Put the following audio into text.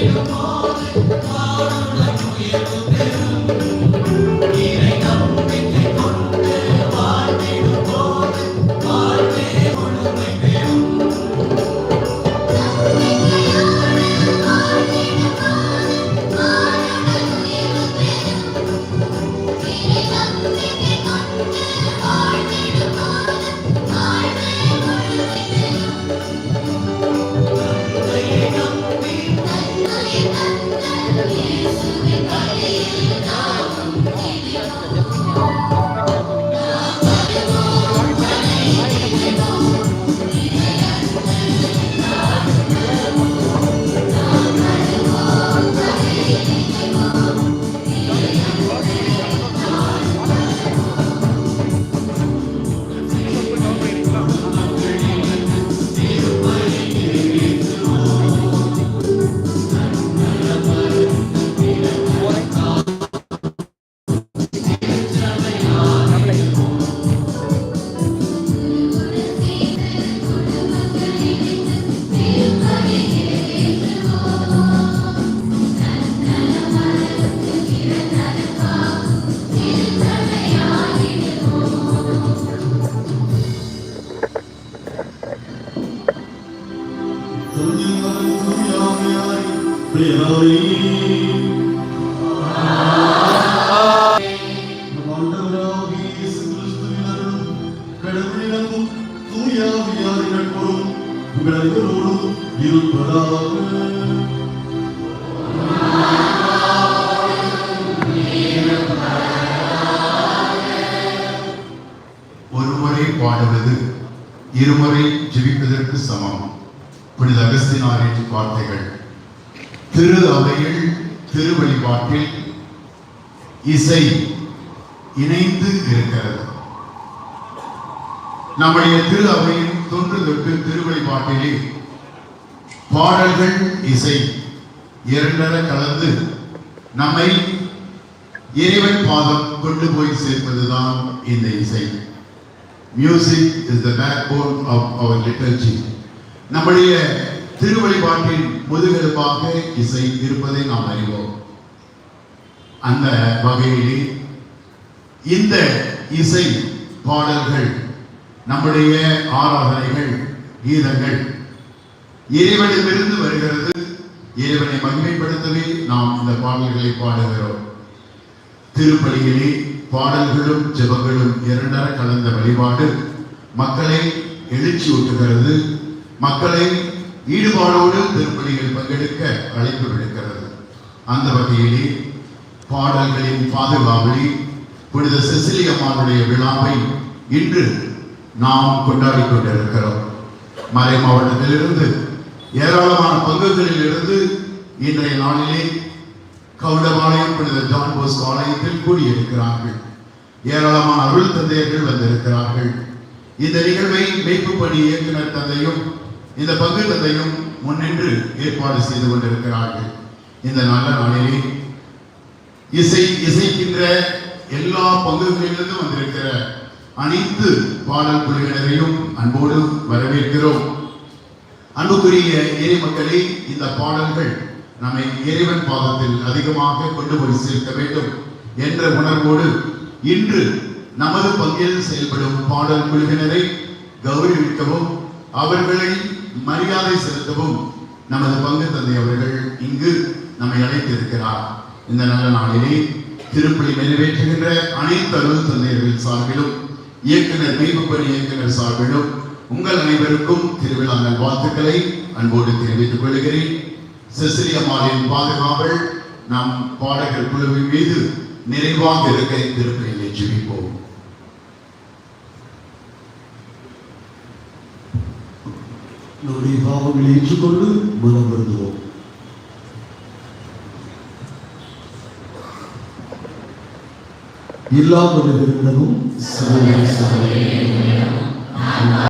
Jésus. ஒருமுறை பாடுவது இருமுறை ஜிபிப்பதற்கு சமம். புனித அகஸ்தினாரின் வார்த்தைகள். திரு அவையில் திரு வழிபாட்டில் இசை இணைந்து இருக்கிறது. நம்முடைய திரு அவையின் தொன்று தொட்டு திருவழிபாட்டிலே பாடல்கள் இசை இரண்டர கலந்து நம்மை இறைவன் பாதம் கொண்டு போய் சேர்ப்பதுதான் இந்த இசை. Music is the backbone of our liturgy நம்முடைய திருவழிபாட்டின் முதுகெலும்பாக இசை இருப்பதை நாம் அறிவோம். அந்த வகையிலே இந்த இசை பாடல்கள் நம்முடைய ஆராதனைகள் கீதங்கள் இறைவனிடமிருந்து வருகிறது. இறைவனை மகிமைப்படுத்தவே நாம் இந்த பாடல்களை பாடுகிறோம். திருப்பலியிலே பாடல்களும் ஜெபங்களும் இரண்டர கலந்த வழிபாடு. மக்களை எழுச்சி ஊட்டுகிறது. மக்களை ஈடுபாடோடு திருப்பணிகள் பங்கெடுக்க அழைப்பு விடுக்கிறது. அந்த வகையிலே பாடல்களின் பாதுகாவலி புனித செசிலி அம்மாவுடைய விழாவை இன்று நாம் கொண்டாடி கொண்டிருக்கிறோம். மறை மாவட்டத்திலிருந்து ஏராளமான பங்குகளில் இருந்து இன்றைய நாளிலே கவுடபாளையம் புனித ஜான் போஸ் ஆலயத்தில் கூடியிருக்கிறார்கள். ஏராளமான அருள் தந்தையர்கள் வந்திருக்கிறார்கள். இந்த நிகழ்வை மெய்ப்பு பணி இயக்குனர் தந்தையும் இந்த பகிர்ந்ததையும் முன்னின்று ஏற்பாடு செய்து கொண்டிருக்கிறார்கள். இந்த நல்ல நாளிலே இசை இசைக்கின்ற எல்லா பங்குகளிலிருந்து வந்திருக்கிற அனைத்து பாடல் குழுவினரையும் அன்போடு வரவேற்கிறோம். அன்புக்குரிய ஏழை மக்களே இந்த பாடல்கள் நம்மை இறைவன் பாதத்தில் அதிகமாக கொண்டு போய் சேர்க்க வேண்டும் என்ற உணர்வோடு இன்று நமது பங்கில் செயல்படும் பாடல் குழுவினரை கௌரவிக்கவும் அவர்களை மரியாதை செலுத்தவும் நமது பங்கு தந்தை அவர்கள் இங்கு நம்மை அழைத்திருக்கிறார். இந்த நல்ல நாளிலே திருப்பலி நிறைவேற்றுகின்ற அனைத்து அருள் தந்தையர்கள் சார்பிலும் இயக்குனர் மீட்புப்பணி இயக்குனர் சார்பிலும் உங்கள் அனைவருக்கும் திருவிழா வாழ்த்துக்களை அன்போடு தெரிவித்துக் கொள்கிறேன். செசிலி பாதுகாவல் நம் பாடகர் குழுவின் மீது நிறைவாக இருக்க திருப்பலியை ஜெபிப்போம் நம்முடைய பாவங்களை ஏற்றுக்கொண்டு மனம் வருந்துவோம். இல்லாமல் மனிதர்களிடமும்